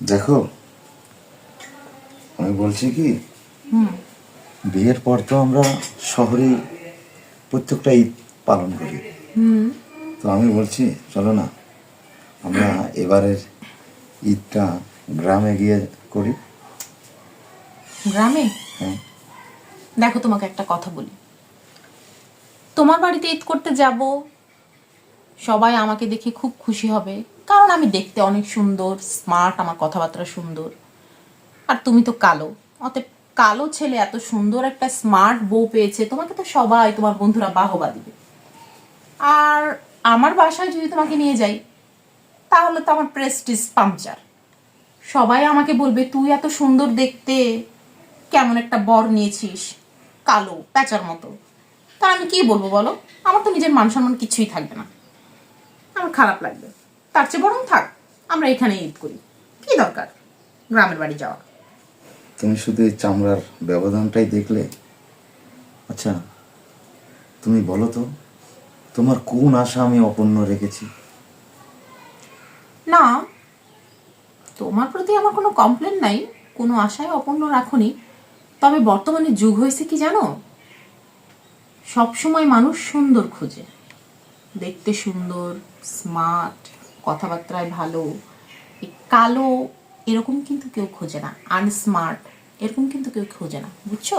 দেখো আমি বলছি কি বিয়ের পর তো আমরা শহরে প্রত্যেকটা ঈদ পালন করি। হুম। তো আমি বলছি চলো না আমরা এবারের ঈদটা গ্রামে গিয়ে করি। গ্রামে? হ্যাঁ। দেখো তোমাকে একটা কথা বলি। তোমার বাড়িতে ঈদ করতে যাব সবাই আমাকে দেখে খুব খুশি হবে। কারণ আমি দেখতে অনেক সুন্দর স্মার্ট আমার কথাবার্তা সুন্দর। আর তুমি তো কালো। অতএব কালো ছেলে এত সুন্দর একটা স্মার্ট বউ পেয়েছে, তোমাকে তো সবাই, তোমার বন্ধুরা বাহবা দিবে। আর আমার বাসায় যদি তোমাকে নিয়ে যাই, তাহলে তো আমার প্রেস্টিজ পাংচার সবাই আমাকে বলবে, তুই এত সুন্দর দেখতে। কেমন একটা বর নিয়েছিস। কালো, প্যাচার মতো। তা আমি কি বলব বলো? আমার তো নিজের মান সম্মান কিছুই থাকবে না। আমার খারাপ লাগবে। তার চেয়ে বরং থাক আমরা এখানে ঈদ করি। কি দরকার? গ্রামের বাড়ি যাওয়া। তুমি শুধু এই চামড়ার ব্যবধানটাই দেখলে? আচ্ছা তুমি বলো তো তোমার কোন আশা আমি অপূর্ণ রেখেছি? না তোমার প্রতি আমার কোনো কমপ্লেন নাই কোনো আশায় অপূর্ণ রাখুনি। তবে বর্তমানে যুগ হয়েছে কি জানো? সবসময় মানুষ সুন্দর খোঁজে। দেখতে সুন্দর স্মার্ট কথাবার্তায় ভালো কালো এরকম কিন্তু কেউ খোঁজে না আনস্মার্ট এরকম কিন্তু কেউ খোঁজে না, বুঝছ?